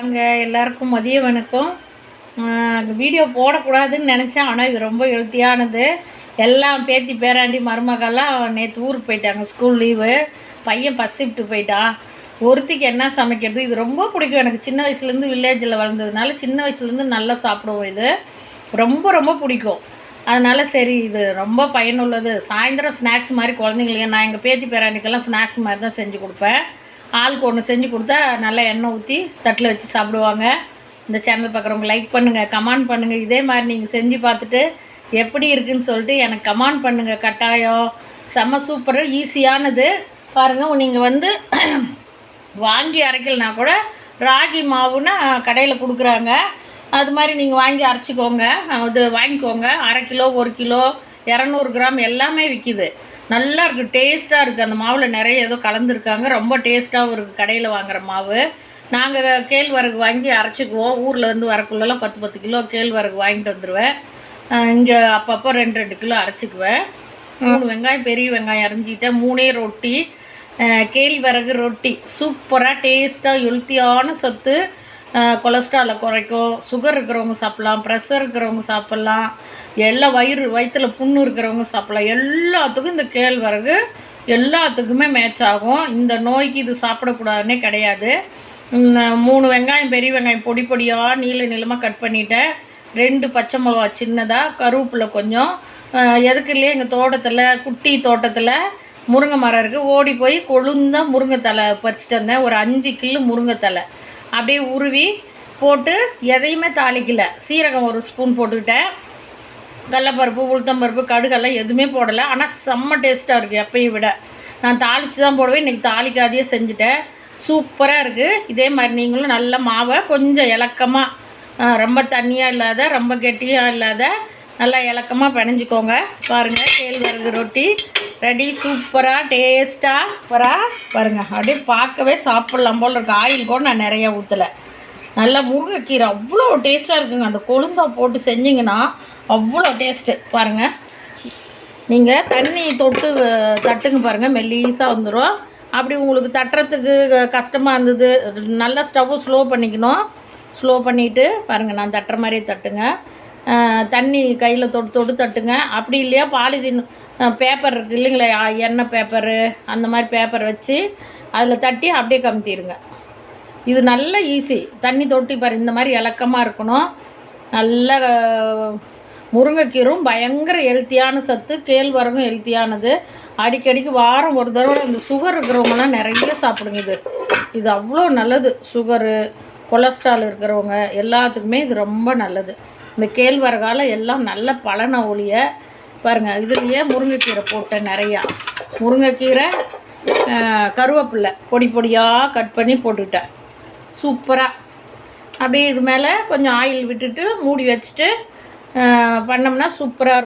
வாங்க எல்லாருக்கும் மதிய வணக்கம். வீடியோ போடக்கூடாதுன்னு நினச்சேன் ஆனால் இது ரொம்ப ஹெல்த்தியானது எல்லாம் பேத்தி பேராண்டி மருமகள்லாம் நேற்று ஊருக்கு போயிட்டாங்க ஸ்கூல் லீவு பையன் பஸ் ஷிஃப்ட்டு போயிட்டான் ஒருத்திக்கு என்ன சமைக்கிறது? இது ரொம்ப பிடிக்கும் எனக்கு. சின்ன வயசுலேருந்து வில்லேஜில் வளர்ந்ததுனால சின்ன வயசுலேருந்து நல்லா சாப்பிடுவோம் இது. ரொம்ப ரொம்ப பிடிக்கும். அதனால் சரி இது ரொம்ப பயனுள்ளது. சாயந்தரம் ஸ்நாக்ஸ் மாதிரி குழந்தைங்களுக்கு நான் எங்கள் பேத்தி பேராண்டிக்கெல்லாம் ஸ்நாக்ஸ் மாதிரி தான் செஞ்சு கொடுப்பேன். ஆளுக்கு ஒன்று செஞ்சு கொடுத்தா நல்லா எண்ணெய் ஊற்றி தட்டில் வச்சு சாப்பிடுவாங்க. இந்த சேனல் பார்க்குறவங்க லைக் பண்ணுங்கள் கமெண்ட் பண்ணுங்கள் இதே மாதிரி நீங்கள் செஞ்சு பார்த்துட்டு எப்படி இருக்குன்னு சொல்லிட்டு எனக்கு கமெண்ட் பண்ணுங்கள் கட்டாயம். செம்ம சூப்பர் ஈஸியானது பாருங்கள் நீங்கள் வந்து வாங்கி அரைக்கலனா கூட ராகி மாவுன்னா கடையில் கொடுக்குறாங்க. அது மாதிரி நீங்கள் வாங்கி அரைச்சிக்கோங்க. அது வாங்கிக்கோங்க. அரை கிலோ ஒரு கிலோ இரநூறு கிராம் எல்லாமே விற்கிது நல்லா இருக்குது டேஸ்ட்டாக இருக்குது அந்த மாவில் நிறைய ஏதோ கலந்துருக்காங்க. ரொம்ப டேஸ்ட்டாகவும் இருக்குது கடையில் வாங்குகிற மாவு. நாங்கள் கேழ்வரகு வாங்கி அரைச்சிக்குவோம். ஊரில் இருந்து வரக்குள்ளெல்லாம் பத்து பத்து கிலோ கேழ்வரகு வாங்கிட்டு வந்துடுவேன் இங்கே அப்பப்போ ரெண்டு ரெண்டு கிலோ அரைச்சிக்குவேன். மூணு வெங்காயம் பெரிய வெங்காயம் அரைஞ்சிக்கிட்டேன் மூணே ரொட்டி. கேழ்வரகு ரொட்டி. சூப்பராக டேஸ்ட்டாக ஹெல்த்தியான சத்து. கொலஸ்ட்ராலை குறைக்கும் சுகர் இருக்கிறவங்க சாப்பிட்லாம் ப்ரெஷர் இருக்கிறவங்க சாப்பிட்லாம் எல்லாம் வயிறு வயிற்றில் புண்ணு இருக்கிறவங்க சாப்பிட்லாம். எல்லாத்துக்கும் இந்த கேழ்வரகு எல்லாத்துக்குமே மேட்ச் ஆகும். இந்த நோய்க்கு இது சாப்பிடக்கூடாதுன்னே கிடையாது. மூணு வெங்காயம் பெரிய வெங்காயம் பொடி பொடியாக நீள நீளமாக கட் பண்ணிட்டேன். ரெண்டு பச்சை மிளகா சின்னதாக கருவேப்பிலை கொஞ்சம். எதுக்கு இல்லையா எங்கள் தோட்டத்தில் குட்டி தோட்டத்தில் முருங்கை மரம் இருக்குது ஓடி போய் கொழுந்த முருங்கைத்தலை பறிச்சிட்டு வந்தேன். ஒரு அஞ்சு கிலோ முருங்கைத்தலை அப்படியே உருவி போட்டு எதையுமே தாளிக்கல. சீரகம் ஒரு ஸ்பூன் போட்டுக்கிட்டேன். கடலப்பருப்பு உளுத்தம்பருப்பு கடுகெல்லாம் எதுவுமே போடலை. ஆனால் செம்ம டேஸ்ட்டாக இருக்குது எப்பயும் விட. நான் தாளித்து தான் போடுவேன். இன்றைக்கி தாளிக்காதையே செஞ்சுட்டேன். சூப்பராக இருக்குது இதே மாதிரி நீங்களும் நல்ல மாவை கொஞ்சம் இலக்கமாக ரொம்ப தண்ணியாக இல்லாத ரொம்ப கெட்டியாக இல்லாத நல்லா இலக்கமாக பிணைஞ்சிக்கோங்க. பாருங்கள் கேழ்வரகு ரொட்டி. ரெடி சூப்பராக டேஸ்ட்டாக சூப்பராக பாருங்கள் அப்படியே பார்க்கவே சாப்பிட்லாம் போல் இருக்குது ஆயில் கூட நான் நிறையா ஊற்றலை நல்லா முருங்கைக்கீரை அவ்வளோ டேஸ்ட்டாக இருக்குங்க. அந்த கொழுந்தா போட்டு செஞ்சிங்கன்னா அவ்வளோ டேஸ்ட்டு. பாருங்கள் நீங்கள் தண்ணி தொட்டு தட்டுங்க பாருங்கள் மெல்லீஸாக வந்துடும் அப்படி உங்களுக்கு தட்டுறதுக்கு கஷ்டமாக இருந்தது. நல்லா ஸ்டவ்வு ஸ்லோ பண்ணிக்கணும். ஸ்லோ பண்ணிவிட்டு பாருங்கள் நான் தட்டுற மாதிரியே தட்டுங்க. தண்ணி கையில் தொட்டு தொட்டு தட்டுங்க. அப்படி இல்லையா பாலிதீன் பேப்பர் இருக்குது இல்லைங்களா எண்ணெய் பேப்பரு அந்த மாதிரி பேப்பர் வச்சு அதில் தட்டி அப்படியே கமுத்திடுங்க. இது நல்ல ஈஸி தண்ணி தொட்டி பாரு இந்த மாதிரி இலக்கமாக இருக்கணும். நல்ல முருங்கைக்கீரும் பயங்கர ஹெல்த்தியான சத்து கேழ்வரகும் ஹெல்த்தியானது அடிக்கடிக்கு வாரம் ஒரு தடவை இந்த சுகர் இருக்கிறவங்கலாம் நிறைய சாப்பிடுங்க இது. இது அவ்வளோ நல்லது. சுகரு கொலஸ்ட்ரால் இருக்கிறவங்க எல்லாத்துக்குமே இது ரொம்ப நல்லது. இந்த கேழ்வரகால எல்லாம் நல்ல பலனை ஒழிய பாருங்கள் இதுலேயே முருங்கைக்கீரை போட்டேன் நிறையா. முருங்கைக்கீரை கருவேப்பில்லை பொடி பொடியாக கட் பண்ணி போட்டுக்கிட்டேன். சூப்பராக அப்படியே இது மேலே கொஞ்சம் ஆயில் விட்டுட்டு மூடி வச்சுட்டு பண்ணோம்னா சூப்பராக